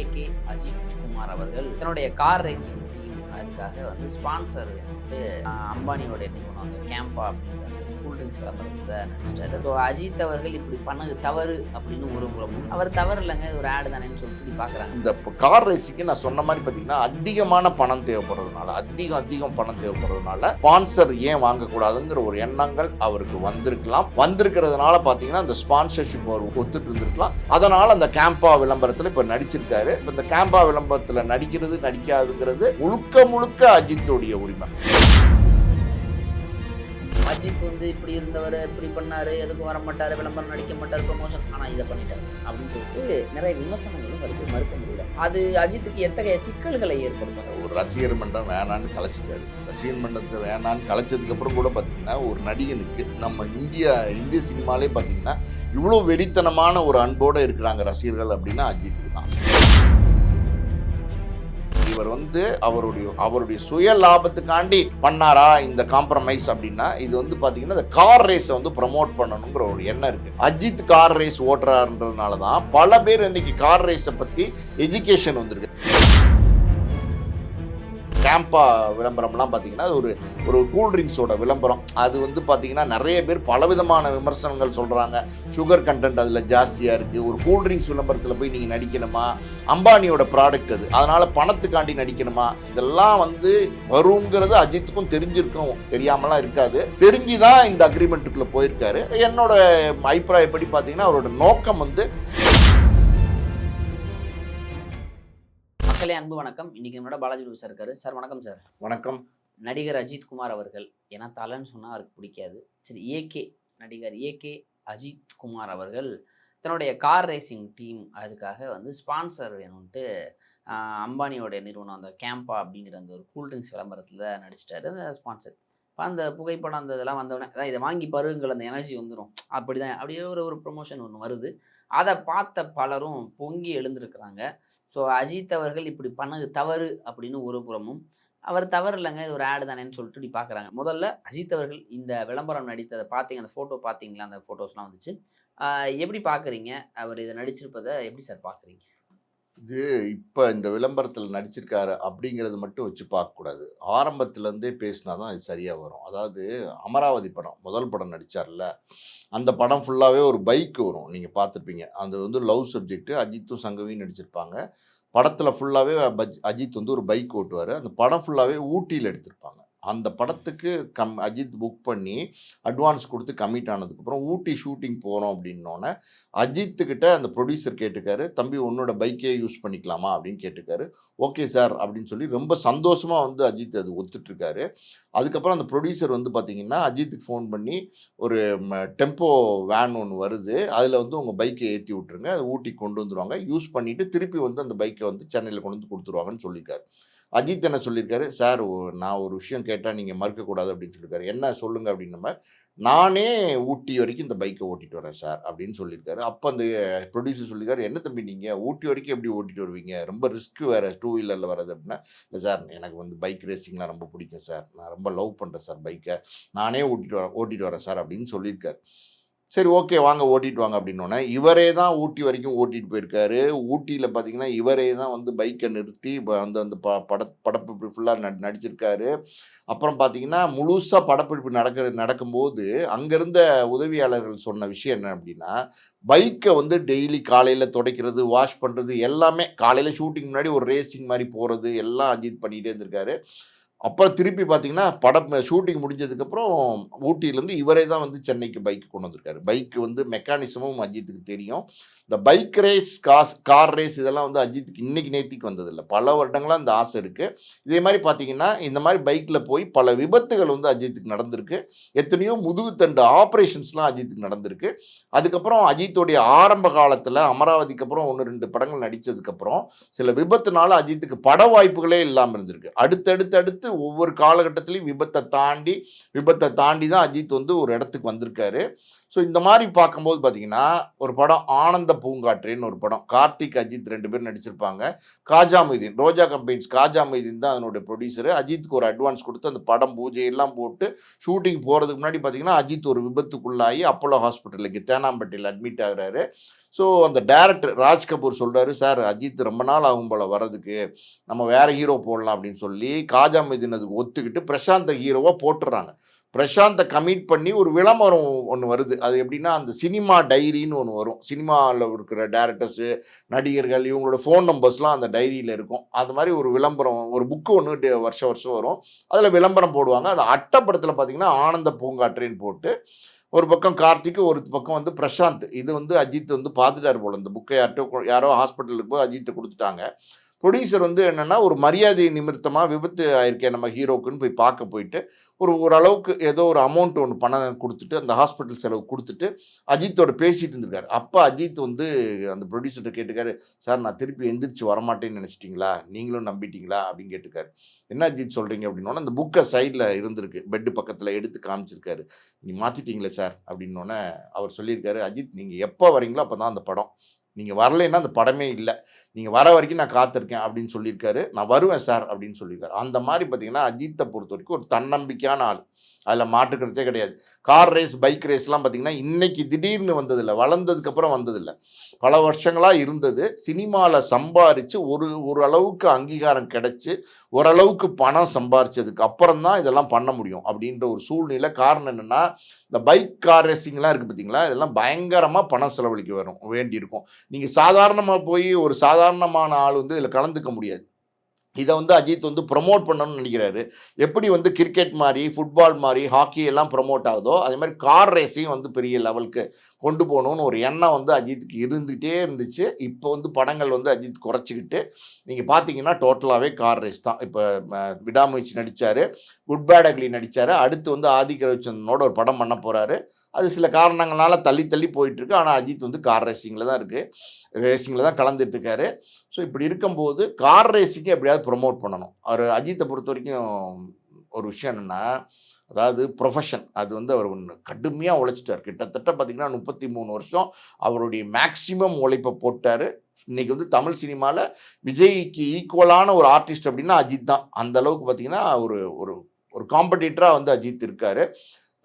AK Ajith Kumar அவர்கள். தன்னுடைய car racing team அதுக்காக வந்து ஸ்பான்சர் வந்து அம்பானியோட நிறுவனம் அந்த கேம்பா அப்படின்ற அந்த கூல்ட்ரிங்க்ஸ் விளம்பரத்தில் ஸோ அஜித் அவர்கள் இப்படி பண்ணது தவறு அப்படின்னு ஒரு புறமும் அவர் தவறு இல்லைங்க இது ஒரு ஆடு தானேன்னு சொல்லி இப்படி பார்க்குறாங்க இந்த கார் ரேசிங்க்கு நான் சொன்ன மாதிரி பார்த்தீங்கன்னா அதிகமான பணம் தேவைப்படுறதுனால அதிகம் அதிகம் பணம் தேவைப்படுறதுனால ஸ்பான்சர் ஏன் வாங்கக்கூடாதுங்கிற ஒரு எண்ணங்கள் அவருக்கு வந்திருக்கலாம். வந்திருக்கிறதுனால பார்த்தீங்கன்னா அந்த ஸ்பான்சர்ஷிப் அவர் ஒத்துட்டு இருந்திருக்கலாம். அதனால் அந்த கேம்பா விளம்பரத்தில் இப்போ நடிச்சிருக்காரு. இப்போ இந்த கேம்பா விளம்பரத்தில் நடிக்கிறது நடிக்காதுங்கிறது முழுக்க முழுக்க அஜித்துடைய உரிமை. அஜித் வந்து இப்படி இருந்தவர் இப்படி பண்ணாரு எதுக்கும் வர மாட்டாரு விளம்பரம் நடிக்க மாட்டாரு ப்ரொமோஷன் ஆனா இதை பண்ணிட்டாரு அப்படின்னு சொல்லிட்டு நிறைய விமர்சனங்களும் வருது மறுக்க அது அஜித்துக்கு எத்தகைய சிக்கல்களை ஏற்படுத்தும் ஒரு ரசிகர் மன்றம் வேணான்னு கலைச்சிட்டாரு. ரசிகர் மன்றத்தை வேணான்னு கலைச்சதுக்கு அப்புறம் கூட பார்த்தீங்கன்னா ஒரு நடிகனுக்கு நம்ம இந்தியா இந்திய சினிமாலே பார்த்தீங்கன்னா இவ்வளோ வெறித்தனமான ஒரு அன்போடு இருக்கிறாங்க ரசிகர்கள் அப்படின்னா அஜித்துக்கு தான். இவர் வந்து அவருடைய அவருடைய சுய லாபத்துக்காண்டி பண்ணாரா இந்த காம்ப்ரமைஸ் அப்படின்னா இது வந்து பார்த்தீங்கன்னா இந்த கார் ரேஸை வந்து ப்ரமோட் பண்ணணுங்கிற ஒரு எண்ணம் இருக்கு. அஜித் கார் ரேஸ் ஓட்டுறாருன்றதுனால தான் பல பேர் இன்னைக்கு கார் ரேஸை பற்றி எஜுகேஷன் வந்திருக்கு. கேம்பா விளம்பரம்லாம் பார்த்தீங்கன்னா அது ஒரு ஒரு கூல்ட்ரிங்க்ஸோட விளம்பரம். அது வந்து பார்த்தீங்கன்னா நிறைய பேர் பலவிதமான விமர்சனங்கள் சொல்கிறாங்க சுகர் கண்டென்ட் அதில் ஜாஸ்தியாக இருக்குது ஒரு கூல்ட்ரிங்க்ஸ் விளம்பரத்தில் போய் நீங்கள் நடிக்கணுமா? அம்பானியோட ப்ராடக்ட் அது. அதனால் பணத்துக்காண்டி நடிக்கணுமா? இதெல்லாம் வந்து வருங்கிறது அஜித்துக்கும் தெரிஞ்சிருக்கும். தெரியாமலாம் இருக்காது. தெரிஞ்சு தான் இந்த அக்ரிமெண்ட்டுக்குள்ளே போயிருக்காரு. என்னோட அபிப்பிராயப்படி பார்த்தீங்கன்னா அவரோட நோக்கம் வந்து மக்களே அன்பு வணக்கம். இன்னைக்கு நம்மளோட பாலாஜி சார் இருக்காரு. சார் வணக்கம் சார். வணக்கம். நடிகர் அஜித் குமார் அவர்கள் ஏன்னா தலைன்னு சொன்னால் அவருக்கு பிடிக்காது. சரி ஏகே நடிகர் ஏகே அஜித் குமார் அவர்கள் தன்னுடைய கார் ரேசிங் டீம் அதுக்காக வந்து ஸ்பான்சர் வேணும்ன்ட்டு ஆஹ், அம்பானியோட நிறுவனம் அந்த கேம்பா அப்படிங்கிற அந்த ஒரு கூல்ட்ரிங்க்ஸ் விளம்பரத்தில் நடிச்சிட்டாரு. அந்த ஸ்பான்சர் அந்த புகைப்படம் அந்த இதெல்லாம் வந்தோடனே அதான் இதை வாங்கி பாருங்கள் அந்த எனர்ஜி வந்துடும் அப்படிதான் அப்படியே ஒரு ஒரு ப்ரொமோஷன் ஒன்று வருது. அதை பார்த்த பலரும் பொங்கி எழுந்திருக்கிறாங்க. ஸோ அஜித் அவர்கள் இப்படி பண்ணது தவறு அப்படின்னு ஒரு புறமும் அவர் தவறு இல்லைங்க இது ஒரு ஆடு தானேன்னு சொல்லிட்டு இப்படி பார்க்குறாங்க. முதல்ல அஜித் அவர்கள் இந்த விளம்பரம் நடித்ததை பார்த்தீங்க அந்த ஃபோட்டோ பார்த்தீங்களா? அந்த ஃபோட்டோஸ்லாம் வந்துச்சு. எப்படி பார்க்குறீங்க? அவர் இதை நடிச்சிருப்பதை எப்படி சார் பார்க்குறீங்க? இது இப்போ இந்த விளம்பரத்தில் நடிச்சிருக்காரு அப்படிங்கிறது மட்டும் வச்சு பார்க்கக்கூடாது. ஆரம்பத்துலேருந்தே பேசினா தான் அது சரியாக வரும். அதாவது அமராவதி படம் முதல் படம் நடித்தார்ல அந்த படம் ஃபுல்லாகவே ஒரு பைக் வரும். நீங்கள் பார்த்துருப்பீங்க. அது வந்து லவ் சப்ஜெக்ட் அஜித்தும் சங்கவியும் நடிச்சிருப்பாங்க. படத்தில் ஃபுல்லாகவே அஜித் வந்து ஒரு பைக் ஓட்டுவார். அந்த படம் ஃபுல்லாகவே ஊட்டியில் எடுத்திருப்பாங்க. அந்த படத்துக்கு கம் அஜித் புக் பண்ணி அட்வான்ஸ் கொடுத்து கமிட் ஆனதுக்கப்புறம் ஊட்டி ஷூட்டிங் போகிறோம் அப்படின்னோடனே அஜித்துக்கிட்ட அந்த ப்ரொடியூசர் கேட்டுக்காரு தம்பி உன்னோட பைக்கே யூஸ் பண்ணிக்கலாமா? அப்படின்னு கேட்டுக்காரு. ஓகே சார் அப்படின்னு சொல்லி ரொம்ப சந்தோஷமாக வந்து அஜித் அது ஒத்துட்ருக்காரு. அதுக்கப்புறம் அந்த ப்ரொடியூசர் வந்து பார்த்தீங்கன்னா அஜித்துக்கு ஃபோன் பண்ணி ஒரு டெம்போ வேன் ஒன்று வருது. அதில் வந்து உங்கள் பைக்கை ஏற்றி விட்ருங்க அது ஊட்டி கொண்டு வந்துடுவாங்க யூஸ் பண்ணிவிட்டு திருப்பி வந்து அந்த பைக்கை வந்து சென்னையில் கொண்டு வந்து கொடுத்துருவாங்கன்னு சொல்லியிருக்காரு. அஜித் என்ன சொல்லியிருக்காரு? சார் நான் ஒரு விஷயம் கேட்டால் நீங்கள் மறுக்கக்கூடாது அப்படின்னு சொல்லியிருக்காரு. என்ன? சொல்லுங்கள் அப்படின்னு நானே ஊட்டி வரைக்கும் இந்த பைக்கை ஓட்டிட்டு வரேன் சார் அப்படின்னு சொல்லியிருக்காரு. அப்போ அந்த ப்ரொடியூசர் சொல்லியிருக்காரு என்ன தம்பி நீங்கள் ஊட்டி வரைக்கும் எப்படி ஓட்டிட்டு வருவீங்க? ரொம்ப ரிஸ்க் வேறு டூ வீலரில் வர்றது அப்படின்னா? இல்லை சார் எனக்கு வந்து பைக் ரேசிங்லாம் ரொம்ப பிடிக்கும் சார். நான் ரொம்ப லவ் பண்ணுறேன் சார் பைக்கை. நானே ஓட்டிட்டு வரேன் ஓட்டிட்டு வரேன் சார் அப்படின்னு சொல்லியிருக்காரு. சரி ஓகே வாங்க ஓட்டிட்டு வாங்க அப்படின்னோடனே இவரே தான் ஊட்டி வரைக்கும் ஓட்டிட்டு போயிருக்காரு. ஊட்டியில் பார்த்தீங்கன்னா இவரே தான் வந்து பைக்கை நிறுத்தி ப- அந்த அந்த ப பட படப்பிடிப்பு ஃபுல்லாக நடி நடிச்சிருக்காரு. அப்புறம் பார்த்தீங்கன்னா முழுசாக படப்பிடிப்பு நடக்கிற நடக்கும்போது அங்கேருந்த உதவியாளர்கள் சொன்ன விஷயம் என்ன அப்படின்னா பைக்கை வந்து டெய்லி காலையில் துடைக்கிறது வாஷ் பண்ணுறது எல்லாமே காலையில் ஷூட்டிங் முன்னாடி ஒரு ரேசிங் மாதிரி போகிறது எல்லாம் அஜித் பண்ணிகிட்டே இருந்திருக்காரு. அப்புறம் திருப்பி பார்த்தீங்கன்னா படம் ஷூட்டிங் முடிஞ்சதுக்கப்புறம் ஊட்டியிலேருந்து இவரே தான் வந்து சென்னைக்கு பைக் கொண்டு வந்திருக்காரு. பைக்கு வந்து மெக்கானிசமும் அஜித்துக்கு தெரியும். இந்த பைக் ரேஸ் காஸ் கார் ரேஸ் இதெல்லாம் வந்து அஜித்துக்கு இன்னைக்கு நேத்திக்கு வந்ததில்லை. பல வருடங்களாக இந்த ஆசை இருக்குது இதே மாதிரி பார்த்தீங்கன்னா இந்த மாதிரி பைக்கில் போய் பல விபத்துகள் வந்து அஜித்துக்கு நடந்திருக்கு. எத்தனையோ முதுகுத்தண்டு ஆப்ரேஷன்ஸ்லாம் அஜித்துக்கு நடந்திருக்கு. அதுக்கப்புறம் அஜித்துடைய ஆரம்ப காலத்தில் அமராவதிக்கு அப்புறம் ஒன்று ரெண்டு படங்கள் நடித்ததுக்கப்புறம் சில விபத்துனால அஜித்துக்கு பட வாய்ப்புகளே இல்லாமல் இருந்திருக்கு. அடுத்தடுத்து அடுத்து ஒவ்வொரு காலகட்டத்திலையும் விபத்தை தாண்டி விபத்தை தாண்டி தான் அஜித் வந்து ஒரு இடத்துக்கு வந்திருக்காரு. ஸோ இந்த மாதிரி பார்க்கும்போது பார்த்தீங்கன்னா ஒரு படம் ஆனந்த பூங்காற்றுன்னு ஒரு படம். கார்த்திக் அஜித் ரெண்டு பேரும் நடிச்சிருப்பாங்க. காஜா மொய்தீன் ரோஜா கம்பெனிஸ் காஜா மொய்தீன் தான் அதனுடைய ப்ரொடியூசர் அஜித்துக்கு ஒரு அட்வான்ஸ் கொடுத்து அந்த படம் பூஜை எல்லாம் போட்டு ஷூட்டிங் போகிறதுக்கு முன்னாடி பார்த்தீங்கன்னா அஜித் ஒரு விபத்துக்குள்ளாகி அப்போலோ ஹாஸ்பிட்டலுக்கு தேனாம்பட்டியில் அட்மிட் ஆகுறாரு. ஸோ அந்த டேரக்டர் ராஜ் கபூர் சொல்கிறாரு சார் அஜித் ரொம்ப நாள் ஆகும் போல வர்றதுக்கு. நம்ம வேறு ஹீரோ போடலாம் அப்படின்னு சொல்லி காஜா மீதின் அதுக்கு ஒத்துக்கிட்டு பிரசாந்த ஹீரோவாக போட்டுறாங்க. பிரசாந்தை கமிட் பண்ணி ஒரு விளம்பரம் ஒன்று வருது. அது எப்படின்னா அந்த சினிமா டைரின்னு ஒன்று வரும். சினிமாவில் இருக்கிற டேரக்டர்ஸு நடிகர்கள் இவங்களோட ஃபோன் நம்பர்ஸ்லாம் அந்த டைரியில் இருக்கும். அது மாதிரி ஒரு விளம்பரம் ஒரு புக்கு ஒன்று வருஷம் வருஷம் வரும். அதில் விளம்பரம் போடுவாங்க. அது அட்டப்படத்தில் பார்த்தீங்கன்னா ஆனந்த பூங்காற்றின்னு போட்டு ஒரு பக்கம் கார்த்திக் ஒரு பக்கம் வந்து பிரசாந்த். இது வந்து அஜித் வந்து பார்த்துட்டார் போல். இந்த புக்கை யார்கிட்ட யாரோ ஹாஸ்பிட்டலுக்கு போய் அஜித்தை கொடுத்துட்டாங்க. ப்ரொடியூசர் வந்து என்னென்னா ஒரு மரியாதை நிமித்தமாக விபத்து ஆயிருக்கேன் நம்ம ஹீரோக்குன்னு போய் பார்க்க போயிட்டு ஒரு ஓரளவுக்கு ஏதோ ஒரு அமௌண்ட் ஒன்று பணம் கொடுத்துட்டு அந்த ஹாஸ்பிட்டல் செலவு கொடுத்துட்டு அஜித்தோட பேசிகிட்டு இருந்திருக்காரு. அப்போ அஜித் வந்து அந்த ப்ரொடியூசர்கிட்ட கேட்டுக்காரு சார் நான் திருப்பி எந்திரிச்சு வரமாட்டேன்னு நினச்சிட்டிங்களா? நீங்களும் நம்பிட்டீங்களா? அப்படின்னு கேட்டுக்காரு என்ன அஜித் சொல்கிறீங்க அப்படின்னோடனே அந்த புக்கை சைடில் இருந்திருக்கு. பெட்டு பக்கத்தில் எடுத்து காமிச்சிருக்காரு. நீ மாற்றிட்டீங்களே சார் அப்படின்னோடனே அவர் சொல்லியிருக்காரு அஜித் நீங்கள் எப்போ வரீங்களோ அப்போ தான் அந்த படம். நீங்கள் வரலைன்னா அந்த படமே இல்லை. நீங்கள் வர வரைக்கும் நான் காத்திருக்கேன் அப்படின்னு சொல்லியிருக்காரு. நான் வருவேன் சார் அப்படின்னு சொல்லியிருக்காரு. அந்த மாதிரி பார்த்தீங்கன்னா அஜித்தை பொறுத்த வரைக்கும் ஒரு தன்னம்பிக்கையான ஆள். அதில் மாற்றுக்கிறதே கிடையாது. கார் ரேஸ் பைக் ரேஸ்லாம் பார்த்திங்கன்னா இன்னைக்கு திடீர்னு வந்ததில்லை. வளர்ந்ததுக்கப்புறம் வந்ததில்லை. பல வருஷங்களாக இருந்தது. சினிமாவில் சம்பாரித்து ஒரு ஓரளவுக்கு அங்கீகாரம் கிடைச்சி ஓரளவுக்கு பணம் சம்பாரிச்சதுக்கு அப்புறம் தான் இதெல்லாம் பண்ண முடியும் அப்படின்ற ஒரு சூழ்நிலை. காரணம் என்னென்னா இந்த பைக் கார் ரேசிங்லாம் இருக்குது பார்த்தீங்களா இதெல்லாம் பயங்கரமாக பணம் செலவழிக்க வரும் வேண்டியிருக்கும். நீங்கள் சாதாரணமாக போய் ஒரு சாதாரணமான ஆள் வந்து இதில் கலந்துக்க முடியாது. இதை வந்து அஜித் வந்து ப்ரொமோட் பண்ணணும்னு நினைக்கிறாரு. எப்படி வந்து கிரிக்கெட் மாதிரி ஃபுட்பால் மாதிரி ஹாக்கி எல்லாம் ப்ரொமோட் ஆகுதோ அதே மாதிரி கார் ரேஸையும் வந்து பெரிய லெவலுக்கு கொண்டு போகணும்னு ஒரு எண்ணம் வந்து அஜித்துக்கு இருந்துகிட்டே இருந்துச்சு. இப்போ வந்து படங்கள் வந்து அஜித் குறைச்சிக்கிட்டு நீங்கள் பார்த்தீங்கன்னா டோட்டலாகவே கார் ரேஸ் தான். இப்போ விடாமுயற்சி நடித்தார் குட் பேட் அக்லி நடித்தார் அடுத்து வந்து ஆதிக்க ரவிச்சந்திரனோட ஒரு படம் பண்ண போகிறாரு அது சில காரணங்களால் தள்ளி தள்ளி போயிட்டுருக்கு ஆனால் அஜித் வந்து கார் ரேசிங்கில் தான் இருக்குது ரேசிங்கில் தான் கலந்துட்டுருக்காரு ஸோ இப்படி இருக்கும்போது கார் ரேசிங்கை எப்படியாவது ப்ரொமோட் பண்ணணும். அவர் அஜித்தை பொறுத்த வரைக்கும் ஒரு விஷயம் என்னென்னா அதாவது ப்ரொஃபஷன் அது வந்து அவர் ஒன்று கடுமையாக உழைச்சிட்டார். கிட்டத்தட்ட பார்த்திங்கன்னா முப்பத்தி மூணு வருஷம் அவருடைய மேக்சிமம் உழைப்பை போட்டார். இன்றைக்கி வந்து தமிழ் சினிமாவில் விஜய்க்கு ஈக்குவலான ஒரு ஆர்டிஸ்ட் அப்படின்னா அஜித் தான். அந்த அளவுக்கு பார்த்தீங்கன்னா ஒரு ஒரு ஒரு காம்படிட்டராக வந்து அஜித் இருக்கார்.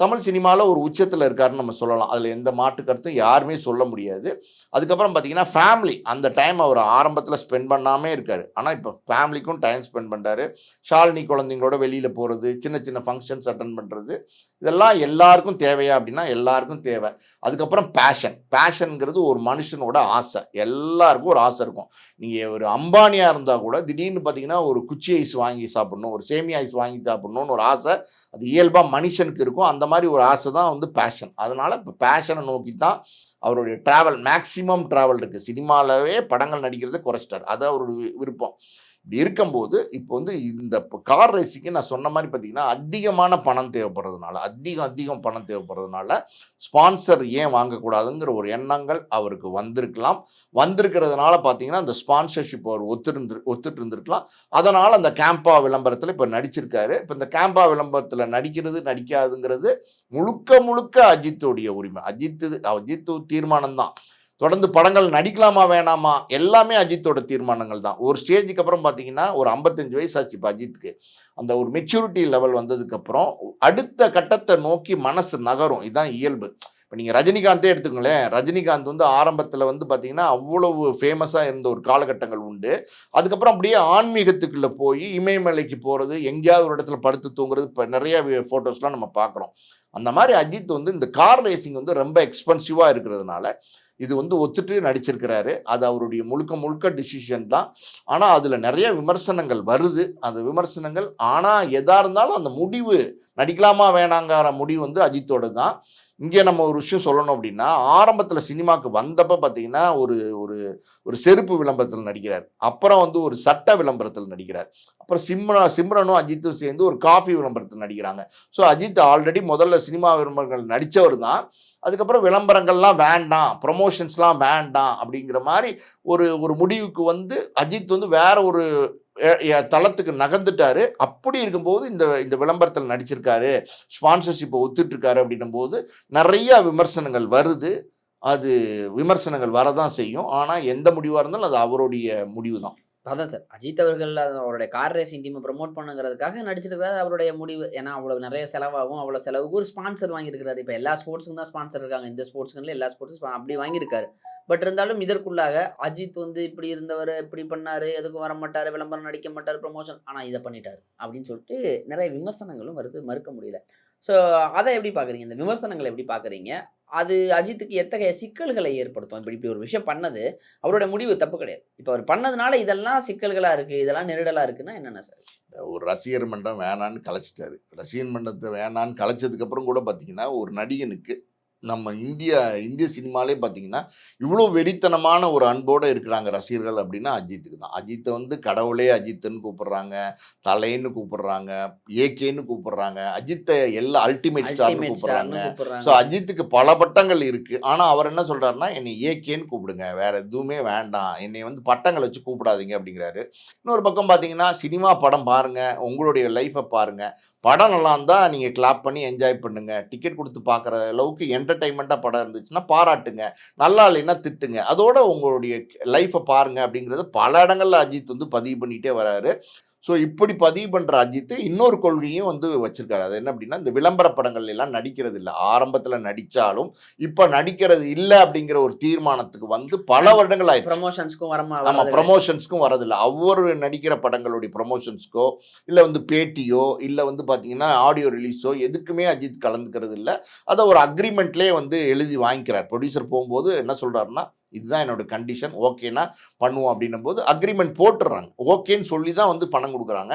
தமிழ் சினிமாவில் ஒரு உச்சத்தில் இருக்காருன்னு நம்ம சொல்லலாம். அதில் எந்த மாட்டு கருத்தும் யாருமே சொல்ல முடியாது. அதுக்கப்புறம் பார்த்தீங்கன்னா ஃபேமிலி அந்த டைம் அவர் ஆரம்பத்தில் ஸ்பெண்ட் பண்ணாமே இருக்கார். ஆனால் இப்போ ஃபேமிலிக்கும் டைம் ஸ்பெண்ட் பண்ணுறாரு ஷாலினி குழந்தைங்களோட வெளியில் போகிறது சின்ன சின்ன ஃபங்க்ஷன்ஸ் அட்டன் பண்ணுறது இதெல்லாம் எல்லாருக்கும் தேவையா அப்படின்னா எல்லாருக்கும் தேவை. அதுக்கப்புறம் பேஷன் பேஷனுங்கிறது ஒரு மனுஷனோட ஆசை. எல்லாருக்கும் ஒரு ஆசை இருக்கும். நீங்கள் ஒரு அம்பானியாக இருந்தால் கூட திடீர்னு பார்த்தீங்கன்னா ஒரு குச்சி ஐஸ் வாங்கி சாப்பிடணும் ஒரு சேமியா ஐஸ் வாங்கி சாப்பிடணும்னு ஒரு ஆசை. அது இயல்பாக மனுஷனுக்கு இருக்கும். அந்த மாதிரி ஒரு ஆசை தான் வந்து பேஷன் அதனால் இப்போ பேஷனை நோக்கி தான் அவருடைய ட்ராவல் மேக்ஸிமம் ட்ராவல் இருக்குது சினிமாவிலவே படங்கள் நடிக்கிறதை குறைச்சிட்டார். அது அவருடைய விருப்பம். இப்படி இருக்கும்போது இப்போ வந்து இந்த கார் ரேசிங்க்கு நான் சொன்ன மாதிரி பார்த்தீங்கன்னா அதிகமான பணம் தேவைப்படுறதுனால அதிகம் அதிகம் பணம் தேவைப்படுறதுனால ஸ்பான்சர் ஏன் வாங்கக்கூடாதுங்கிற ஒரு எண்ணங்கள் அவருக்கு வந்திருக்கலாம். வந்திருக்கிறதுனால பார்த்தீங்கன்னா அந்த ஸ்பான்சர்ஷிப் அவர் ஒத்துருந்து ஒத்துட்டு இருந்திருக்கலாம் அதனால் அந்த கேம்பா விளம்பரத்தில் இப்போ நடிச்சிருக்காரு. இப்போ இந்த கேம்பா விளம்பரத்தில் நடிக்கிறது நடிக்காதுங்கிறது முழுக்க முழுக்க அஜித்துடைய உரிமை. அஜித்து அஜித்து தீர்மானம் தான் தொடர்ந்து படங்கள் நடிக்கலாமா வேணாமா? எல்லாமே அஜித்தோட தீர்மானங்கள் தான். ஒரு ஸ்டேஜுக்கு அப்புறம் பார்த்தீங்கன்னா ஒரு ஐம்பத்தஞ்சு வயசு ஆச்சு இப்போ அஜித்துக்கு. அந்த ஒரு மெச்சூரிட்டி லெவல் வந்ததுக்கப்புறம் அடுத்த கட்டத்தை நோக்கி மனசு நகரும். இதுதான் இயல்பு. இப்போ நீங்கள் ரஜினிகாந்தே எடுத்துக்கங்களேன். ரஜினிகாந்த் வந்து ஆரம்பத்தில் வந்து பார்த்தீங்கன்னா அவ்வளவு ஃபேமஸாக இருந்த ஒரு காலகட்டங்கள் உண்டு. அதுக்கப்புறம் அப்படியே ஆன்மீகத்துக்குள்ளே போய் இமயமலைக்கு போகிறது எங்கேயாவது ஒரு இடத்துல படுத்து தூங்குறது இப்போ நிறைய ஃபோட்டோஸ்லாம் நம்ம பார்க்குறோம் அந்த மாதிரி அஜித் வந்து இந்த கார் ரேசிங் வந்து ரொம்ப எக்ஸ்பென்சிவாக இருக்கிறதுனால இது வந்து ஒத்துட்டு நடிச்சிருக்கிறாரு. அது அவருடைய முழுக்க முழுக்க டிசிஷன் தான். ஆனால் அதில் நிறைய விமர்சனங்கள் வருது. அந்த விமர்சனங்கள் ஆனால் எதாக இருந்தாலும் அந்த முடிவு நடிக்கலாமா வேணாங்கிற முடிவு வந்து அஜித்தோட தான். இங்கே நம்ம ஒரு விஷயம் சொல்லணும் அப்படின்னா ஆரம்பத்தில் சினிமாவுக்கு வந்தப்போ பார்த்தீங்கன்னா ஒரு ஒரு ஒரு செருப்பு விளம்பரத்தில் நடிக்கிறார். அப்புறம் வந்து ஒரு சட்ட விளம்பரத்தில் நடிக்கிறார். அப்புறம் சிம்ரா சிம்ரனும் அஜித்தும் சேர்ந்து ஒரு காஃபி விளம்பரத்தில் நடிக்கிறாங்க. ஸோ அஜித் ஆல்ரெடி முதல்ல சினிமா விளம்பரங்கள் நடித்தவர் தான். அதுக்கப்புறம் விளம்பரங்கள்லாம் வேண்டாம் ப்ரொமோஷன்ஸ்லாம் வேண்டாம் அப்படிங்கிற மாதிரி ஒரு ஒரு முடிவுக்கு வந்து அஜித் வந்து வேற ஒரு தளத்துக்கு நகர்ந்துட்டாரு. அப்படி இருக்கும்போது இந்த இந்த விளம்பரத்தில் நடிச்சிருக்காரு. ஸ்பான்சர்ஷிப்பை ஒத்துட்ருக்காரு அப்படின்னும் போது நிறைய விமர்சனங்கள் வருது. அது விமர்சனங்கள் வரதான் செய்யும். ஆனால் எந்த முடிவாக இருந்தாலும் அது அவருடைய முடிவு தான் அதான் சார். அஜித் அவர்கள் அவருடைய கார் ரேசிங் டீமை ப்ரமோட் பண்ணுங்கிறதுக்காக நடிச்சிருக்காரு அவருடைய முடிவு. ஏன்னா அவ்வளோ நிறைய செலவாகும். அவ்வளோ செலவுக்கு ஒரு ஸ்பான்சர் வாங்கியிருக்காரு இப்போ எல்லா ஸ்போர்ட்ஸுக்கும் தான் ஸ்பான்சர் இருக்காங்க. இந்த ஸ்போர்ட்ஸுக்கு எல்லா ஸ்போர்ட்ஸும் அப்படி வாங்கியிருக்காரு. பட் இருந்தாலும் இதற்குள்ளாக அஜித் வந்து இப்படி இருந்தவர் இப்படி பண்ணார் எதுக்கும் வர மாட்டார் விளம்பரம் நடிக்க மாட்டார் ப்ரமோஷன் ஆனால் இதை பண்ணிட்டார் அப்படின்னு சொல்லிட்டு நிறைய விமர்சனங்களும் வருது. மறுக்க முடியல. ஸோ அதை எப்படி பார்க்குறீங்க? இந்த விமர்சனங்களை எப்படி பார்க்குறீங்க? அது அஜித்துக்கு எத்தகைய சிக்கல்களை ஏற்படுத்தும்? இப்படி இப்படி ஒரு விஷயம் பண்ணது அவரோட முடிவு தப்பு கிடையாது. இப்போ அவர் பண்ணதுனால இதெல்லாம் சிக்கல்களாக இருக்குது இதெல்லாம் நெருடலாக இருக்குன்னா என்னென்ன சார்? ஒரு ரசிகர் மன்றம் வேணான்னு கலைச்சிட்டாரு. ரசிகர் மன்றத்தை வேணான்னு கலைச்சதுக்கப்புறம் கூட பார்த்தீங்கன்னா ஒரு நடிகனுக்கு நம்ம இந்தியா இந்திய சினிமாலே பார்த்தீங்கன்னா இவ்வளோ வெறித்தனமான ஒரு அன்போடு இருக்கிறாங்க ரசிகர்கள் அப்படின்னா அஜித்துக்கு தான். அஜித்தை வந்து கடவுளே அஜித்துன்னு கூப்பிடுறாங்க தலைன்னு கூப்பிடுறாங்க ஏகேன்னு கூப்பிடுறாங்க அஜித்தை எல்லா அல்டிமேட் ஸ்டார்னு கூப்பிடுறாங்க. ஸோ அஜித்துக்கு பல பட்டங்கள் இருக்கு. ஆனால் அவர் என்ன சொல்றாருன்னா என்னை ஏகேன்னு கூப்பிடுங்க வேற எதுவுமே வேண்டாம். என்னை வந்து பட்டங்களை வச்சு கூப்பிடாதீங்க அப்படிங்கிறாரு. இன்னொரு பக்கம் பார்த்தீங்கன்னா சினிமா படம் பாருங்க உங்களுடைய லைஃப்பை பாருங்க. படம் நல்லா இருந்தால் நீங்கள் கிளாப் பண்ணி என்ஜாய் பண்ணுங்க. டிக்கெட் கொடுத்து பார்க்குற அளவுக்கு என்டர்டைன்மெண்ட்டாக படம் இருந்துச்சுன்னா பாராட்டுங்க. நல்லா இல்லைன்னா திட்டுங்க. அதோட உங்களுடைய லைஃப்பை பாருங்க அப்படிங்கிறது பல இடங்களில் அஜித் வந்து பதிவு பண்ணிகிட்டே வராரு. ஸோ இப்படி பதிவு பண்ணுற அஜித் இன்னொரு கொள்கையும் வந்து வச்சிருக்காரு. அது என்ன அப்படின்னா இந்த விளம்பர படங்கள் எல்லாம் நடிக்கிறது இல்லை. ஆரம்பத்தில் நடித்தாலும் இப்போ நடிக்கிறது இல்லை அப்படிங்கிற ஒரு தீர்மானத்துக்கு வந்து பல வருடங்கள் ஆயிடுச்சு. ப்ரமோஷன்ஸ்க்கும் வரமா ஆமா வராது. ப்ரமோஷன்ஸ்க்கும் வரதில்லை அவர் நடிக்கிற படங்களுடைய ப்ரமோஷன்ஸ்க்கோ இல்லை வந்து பேட்டியோ இல்லை வந்து பார்த்தீங்கன்னா ஆடியோ ரிலீஸோ எதுக்குமே அஜித் கலந்துக்கிறது இல்லை. அதை ஒரு அக்ரிமெண்ட்லேயே வந்து எழுதி வாங்கிக்கிறார். ப்ரொடியூசர் போகும்போது என்ன சொல்கிறாருன்னா இதுதான் என்னோட கண்டிஷன் ஓகேனா பண்ணுவோம் அப்படின்னும் போது அக்ரிமெண்ட் போட்டுடுறாங்க. ஓகேன்னு சொல்லி தான் வந்து பணம் கொடுக்குறாங்க.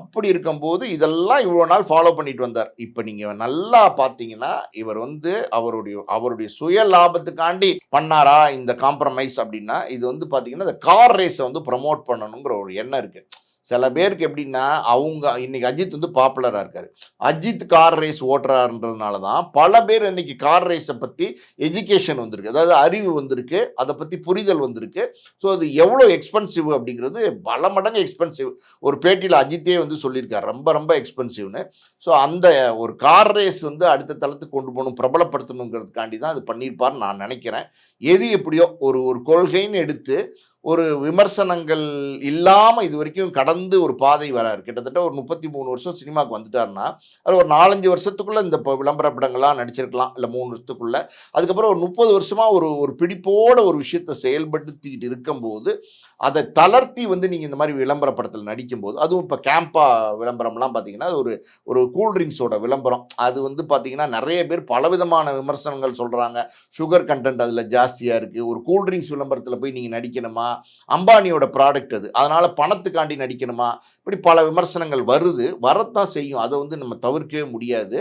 அப்படி இருக்கும்போது இதெல்லாம் இவ்வளோ நாள் ஃபாலோ பண்ணிட்டு வந்தார். இப்போ நீங்கள் நல்லா பார்த்தீங்கன்னா இவர் வந்து அவருடைய அவருடைய சுய லாபத்துக்காண்டி பண்ணாரா இந்த காம்ப்ரமைஸ் அப்படின்னா இது வந்து பார்த்தீங்கன்னா இந்த கார் ரேஸை வந்து ப்ரமோட் பண்ணணுங்கிற ஒரு எண்ணம் இருக்குது சில பேருக்கு எப்படின்னா அவங்க இன்னைக்கு அஜித் வந்து பாப்புலராக இருக்காரு. அஜித் கார் ரேஸ் ஓட்டுறாருன்றதுனால தான் பல பேர் இன்னைக்கு கார் ரேஸை பற்றி எஜுகேஷன் வந்திருக்கு. அதாவது அறிவு வந்திருக்கு அதை பற்றி புரிதல் வந்திருக்கு. ஸோ அது எவ்வளோ எக்ஸ்பென்சிவ் அப்படிங்கிறது பல மடங்கு எக்ஸ்பென்சிவ் ஒரு பேட்டியில் அஜித்தே வந்து சொல்லியிருக்காரு. ரொம்ப ரொம்ப எக்ஸ்பென்சிவ்னு ஸோ அந்த ஒரு கார் ரேஸ் வந்து அடுத்த தளத்துக்கு கொண்டு போகணும் பிரபலப்படுத்தணுங்கிறதுக்காண்டி தான் அது பண்ணியிருப்பார்னு நான் நினைக்கிறேன். எது எப்படியோ ஒரு ஒரு கொள்கைன்னு எடுத்து ஒரு விமர்சனங்கள் இல்லாமல் இது வரைக்கும் கடந்து ஒரு பாதை வராரு. கிட்டத்தட்ட ஒரு முப்பத்தி மூணு வருஷம் சினிமாவுக்கு வந்துட்டாருன்னா அது ஒரு நாலஞ்சு வருஷத்துக்குள்ளே இந்த இப்போ விளம்பர படங்கள்லாம் நடிச்சிருக்கலாம் இல்லை மூணு வருஷத்துக்குள்ளே. அதுக்கப்புறம் ஒரு முப்பது வருஷமாக ஒரு ஒரு பிடிப்போட ஒரு விஷயத்தை செயல்படுத்திக்கிட்டு இருக்கும்போது அதை தளர்த்தி வந்து நீங்கள் இந்த மாதிரி விளம்பரப்படத்தில் நடிக்கும்போது அதுவும் இப்போ கேம்பா விளம்பரம்லாம் பார்த்தீங்கன்னா அது ஒரு ஒரு கூல்ட்ரிங்க்ஸோட விளம்பரம். அது வந்து பார்த்தீங்கன்னா நிறைய பேர் பலவிதமான விமர்சனங்கள் சொல்கிறாங்க சுகர் கண்டென்ட் அதில் ஜாஸ்தியாக இருக்குது ஒரு கூல்ட்ரிங்க்ஸ் விளம்பரத்தில் போய் நீங்கள் நடிக்கணுமா? அம்பானியோட ப்ராடக்ட் அது. அதனால் பணத்துக்காண்டி நடிக்கணுமா? இப்படி பல விமர்சனங்கள் வருது. வரத்தான் செய்யும். அதை வந்து நம்ம தவிர்க்கவே முடியாது.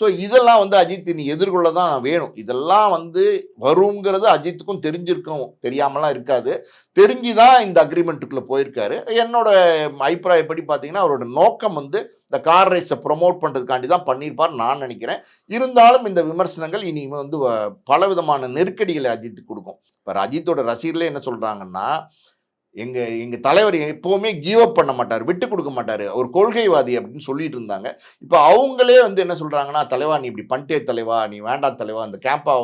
ஸோ இதெல்லாம் வந்து அஜித் இனி எதிர்கொள்ள தான் வேணும். இதெல்லாம் வந்து வருங்கிறது அஜித்துக்கும் தெரிஞ்சிருக்கும். தெரியாமலாம் இருக்காது. தெரிஞ்சு தான் இந்த அக்ரிமெண்ட்டுக்குள்ளே போயிருக்காரு. என்னோட அபிப்பிராயப்படி பார்த்தீங்கன்னா அவரோட நோக்கம் வந்து இந்த கார் ரேஸை ப்ரொமோட் பண்ணுறதுக்காண்டி தான் பண்ணியிருப்பார் நான் நினைக்கிறேன். இருந்தாலும் இந்த விமர்சனங்கள் இனி வந்து வ- பலவிதமான நெருக்கடிகளை அஜித்துக்கு கொடுக்கும். இப்போ அஜித்தோட ரசிகர்களே என்ன சொல்கிறாங்கன்னா எங்கள் எங்கள் தலைவர் எப்போவுமே கிவ் அப் பண்ண மாட்டார் விட்டு கொடுக்க மாட்டார். ஒரு கொள்கைவாதி அப்படின்னு சொல்லிட்டு இருந்தாங்க. இப்போ அவங்களே வந்து என்ன சொல்கிறாங்கன்னா தலைவா நீ இப்படி பண்ணிட்டே தலைவா நீ வேண்டாம் தலைவா அந்த கேம்பா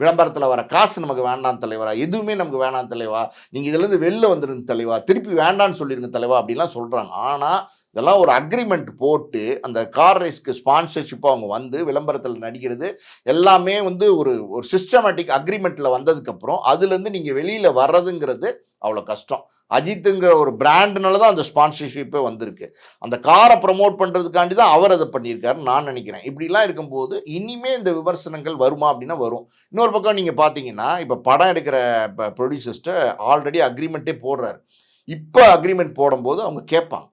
விளம்பரத்தில் வர காசு நமக்கு வேண்டாம் தலைவரா எதுவுமே நமக்கு வேண்டாம் தலைவா நீங்கள் இதுலேருந்து வெளில வந்துருங்க தலைவா திருப்பி வேண்டான்னு சொல்லிருங்க தலைவா அப்படிலாம் சொல்கிறாங்க ஆனால் இதெல்லாம் ஒரு அக்ரிமெண்ட் போட்டு அந்த கார் ரேஸ்க்கு ஸ்பான்சர்ஷிப்பாக அவங்க வந்து விளம்பரத்தில் நடிக்கிறது எல்லாமே வந்து ஒரு ஒரு சிஸ்டமேட்டிக் அக்ரிமெண்ட்டில் வந்ததுக்கப்புறம் அதுலேருந்து நீங்கள் வெளியில் வர்றதுங்கிறது அவ்வளோ கஷ்டம். அஜித்துங்கிற ஒரு பிராண்டுனால தான் அந்த ஸ்பான்சர்ஷிப்பே வந்திருக்கு. அந்த காரை ப்ரமோட் பண்ணுறதுக்காண்டி தான் அவர் அதை பண்ணியிருக்காருன்னு நான் நினைக்கிறேன். இப்படிலாம் இருக்கும்போது இனிமே இந்த விமர்சனங்கள் வருமா அப்படின்னா வரும். இன்னொரு பக்கம் நீங்கள் பார்த்தீங்கன்னா இப்போ படம் எடுக்கிற இப்போ ப்ரொடியூசர்ஸ்ட்டு ஆல்ரெடி அக்ரிமெண்ட்டே போடுறாரு. இப்போ அக்ரிமெண்ட் போடும்போது அவங்க கேட்பாங்க.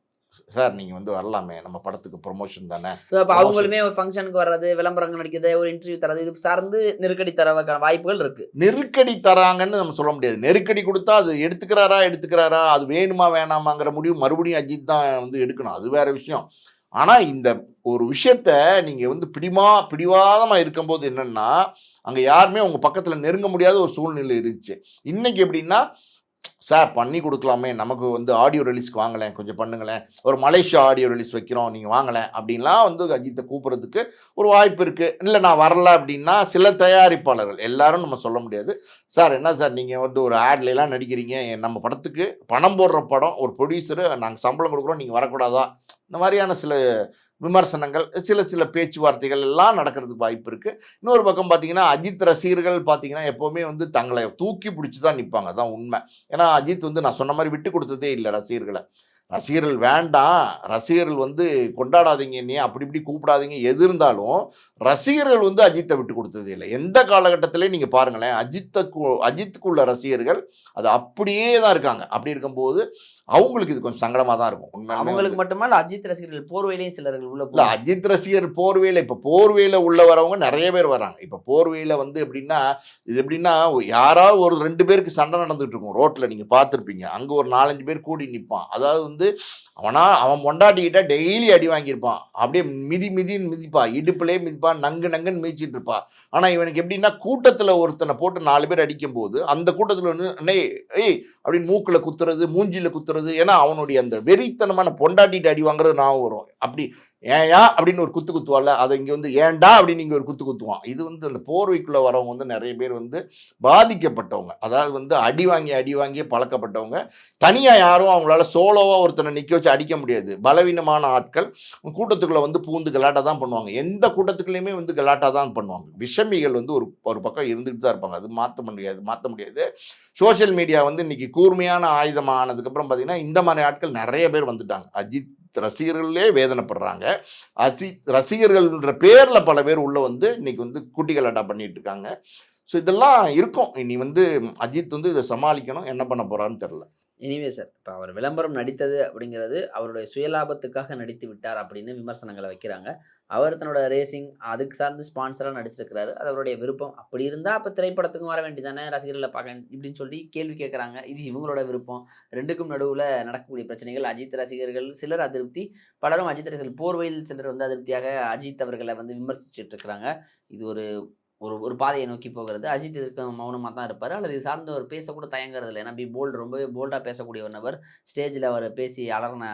சார் நீங்கள் வந்து வரலாமே. நம்ம படத்துக்கு ப்ரொமோஷன் தானே? அப்ப அவங்களுமே ஒரு ஃபங்க்ஷனுக்கு வர்றது விளம்பரங்கள் நடிக்கிறது ஒரு இன்டர்வியூ தரது இது சார்ந்து நெருக்கடி தரவான வாய்ப்புகள் இருக்கு. நெருக்கடி தராங்கன்னு நம்ம சொல்ல முடியாது. நெருக்கடி கொடுத்தா அது எடுத்துக்கிறாரா எடுத்துக்கிறாரா அது வேணுமா வேணாமாங்கிற முடிவு மறுபடியும் அஜித் தான் வந்து எடுக்கணும். அது வேற விஷயம். ஆனால் இந்த ஒரு விஷயத்த நீங்கள் வந்து பிடிமா பிடிவாதமாக இருக்கும்போது என்னன்னா அங்கே யாருமே உங்கள் பக்கத்தில் நெருங்க முடியாத ஒரு சூழ்நிலை இருந்துச்சு. இன்னைக்கு எப்படின்னா சார் பண்ணி கொடுக்கலாமே. நமக்கு வந்து ஆடியோ ரிலீஸ்க்கு வாங்கலேன். கொஞ்சம் பண்ணுங்களேன். ஒரு மலேசியா ஆடியோ ரிலீஸ் வைக்கிறோம். நீங்கள் வாங்கலேன். அப்படின்லாம் வந்து அஜித்தை கூப்பிட்றதுக்கு ஒரு வாய்ப்பு இருக்குது இல்லை நான் வரல அப்படின்னா சில தயாரிப்பாளர்கள் எல்லாரும் நம்ம சொல்ல முடியாது. சார் என்ன சார் நீங்கள் வந்து ஒரு ஆட்லாம் நடிக்கிறீங்க. நம்ம படத்துக்கு பணம் போடுற படம் ஒரு ப்ரொடியூசரு நாங்கள் சம்பளம் கொடுக்குறோம். நீங்கள் வரக்கூடாதா? இந்த மாதிரியான சில விமர்சனங்கள் சில சில பேச்சுவார்த்தைகள் எல்லாம் நடக்கிறதுக்கு வாய்ப்பு இருக்குது இன்னொரு பக்கம் பார்த்தீங்கன்னா அஜித் ரசிகர்கள் பார்த்தீங்கன்னா எப்போவுமே வந்து தங்களை தூக்கி பிடிச்சி தான் நிற்பாங்க அதான் உண்மை. ஏன்னா அஜித் வந்து நான் சொன்ன மாதிரி விட்டு கொடுத்ததே இல்லை ரசிகர்களை. ரசிகர்கள் வேண்டாம். ரசிகர்கள் வந்து கொண்டாடாதீங்க நீ அப்படி இப்படி கூப்பிடாதீங்க. எது இருந்தாலும் ரசிகர்கள் வந்து அஜித்தை விட்டு கொடுத்ததே இல்லை. எந்த காலகட்டத்திலையும் நீங்கள் பாருங்களேன் அஜித்துக்கு அஜித்துக்குள்ள ரசிகர்கள் அது அப்படியே தான் இருக்காங்க. அப்படி இருக்கும்போது அவங்களுக்கு இது கொஞ்சம் சங்கடமாக தான் இருக்கும். அவங்களுக்கு மட்டுமல்ல அஜித் ரசிகர்கள் போர்வையிலையும் சிலர்கள் உள்ள இல்ல அஜித் ரசிகர் போர்வையில் இப்போ போர்வையில் உள்ள வரவங்க நிறைய பேர் வராங்க இப்போ போர்வையில் வந்து எப்படின்னா இது எப்படின்னா யாராவது ஒரு ரெண்டு பேருக்கு சண்டை நடந்துட்டு இருக்கும் ரோட்டில் நீங்கள் பார்த்துருப்பீங்க. அங்கே ஒரு நாலஞ்சு பேர் கூடி நிற்பான் அதாவது வந்து அவனா அவன் பொண்டாட்டிக்கிட்ட டெய்லி அடி வாங்கியிருப்பான். அப்படியே மிதி மிதின்னு மிதிப்பா. இடுப்புலேயே மிதிப்பான் நங்கு நங்குன்னு மிதிச்சிட்டு இருப்பா. ஆனால் இவனுக்கு எப்படின்னா கூட்டத்தில் ஒருத்தனை போட்டு நாலு பேர் அடிக்கும்போது அந்த கூட்டத்தில் வந்து அண்ணே ஏய் அப்படின்னு மூக்கில் குத்துறது மூஞ்சியில் குத்துறது. ஏன்னா அவனுடைய அந்த வெறித்தனமான பொண்டாட்டிகிட்ட அடி வாங்குறது நான் வரும். அப்படி ஏயா அப்படின்னு ஒரு குத்து குத்துவாள்ல அதை இங்கே வந்து ஏன்டா அப்படின்னு இங்கே ஒரு குத்து குத்துவான். இது வந்து அந்த போர்வைக்குள்ளே வரவங்க வந்து நிறைய பேர் வந்து பாதிக்கப்பட்டவங்க. அதாவது வந்து அடி வாங்கி அடி வாங்கியே பழக்கப்பட்டவங்க. தனியாக யாரும் அவங்களால சோலோவாக ஒருத்தனை நிற்க வச்சு அடிக்க முடியாது. பலவீனமான ஆட்கள் கூட்டத்துக்குள்ளே வந்து பூந்து கலாட்டா தான் பண்ணுவாங்க. எந்த கூட்டத்துக்குள்ளேயுமே வந்து கலாட்டா தான் பண்ணுவாங்க. விஷமிகள் வந்து ஒரு ஒரு பக்கம் இருந்துகிட்டு தான் இருப்பாங்க. அது மாற்ற முடியாது மாற்ற முடியாது. சோஷியல் மீடியா வந்து இன்னைக்கு கூர்மையான ஆயுதமானதுக்கப்புறம் பார்த்தீங்கன்னா இந்த மாதிரி ஆட்கள் நிறைய பேர் வந்துட்டாங்க. அஜித் ரசிகர்களே வேதனைப்படுறாங்க. அஜித் ரசிகர்கள்ன்ற பேரில் பல பேர் உள்ளே வந்து இன்னைக்கு வந்து குட்டிகள் அடா பண்ணிட்டு இருக்காங்க. ஸோ இதெல்லாம் இருக்கும். இனி வந்து அஜித் வந்து இதை சமாளிக்கணும். என்ன பண்ண போகிறான்னு தெரில எனிவே சார் இப்போ அவர் விளம்பரம் நடித்தது அப்படிங்கிறது அவருடைய சுயலாபத்துக்காக நடித்து விட்டார் அப்படின்னு விமர்சனங்களை வைக்கிறாங்க. அவர் தன்னோட ரேசிங் அதுக்கு சார்ந்து ஸ்பான்சராக நடிச்சிருக்கிறாரு. அது அவருடைய விருப்பம். அப்படி இருந்தால் அப்போ திரைப்படத்துக்கும் வர வேண்டியதானே ரசிகர்களை பார்க்க இப்படின்னு சொல்லி கேள்வி கேட்குறாங்க. இது இவங்களோட விருப்பம். ரெண்டுக்கும் நடுவில் நடக்கக்கூடிய பிரச்சனைகள். அஜித் ரசிகர்கள் சிலர் அதிருப்தி பலரும் அஜித் ரசிகர்கள் போர்வையில் சிலர் வந்து அதிருப்தியாக அஜித் அவர்களை வந்து விமர்சிச்சுட்டு இருக்கிறாங்க. இது ஒரு ஒரு ஒரு பாதையை நோக்கி போகிறது. அஜித் இதுக்கு மௌனமாக தான் இருப்பார். அல்லது இது சார்ந்து அவர் பேசக்கூட தயங்குறது இல்லை ஏன்னா பி போல்டு ரொம்பவே போல்டாக பேசக்கூடிய ஒரு நபர். ஸ்டேஜில் அவர் பேசி அலர்ன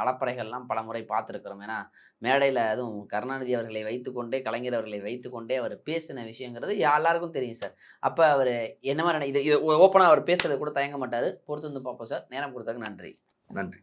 அலப்பறைகள்லாம் பல முறை பார்த்துருக்குறோம். ஏன்னா மேடையில் அதுவும் கருணாநிதி அவர்களை வைத்துக்கொண்டே கலைஞர் அவர்களை வைத்துக்கொண்டே அவர் பேசின விஷயங்கிறது எல்லாருக்கும் தெரியும் சார். அப்போ அவர் என்ன மாதிரி இது இது ஓப்பனாக அவர் பேசுறது கூட தயங்க மாட்டார். பொறுத்து வந்து பார்ப்போம் சார். நேரம் கொடுத்ததுக்கு நன்றி. நன்றி.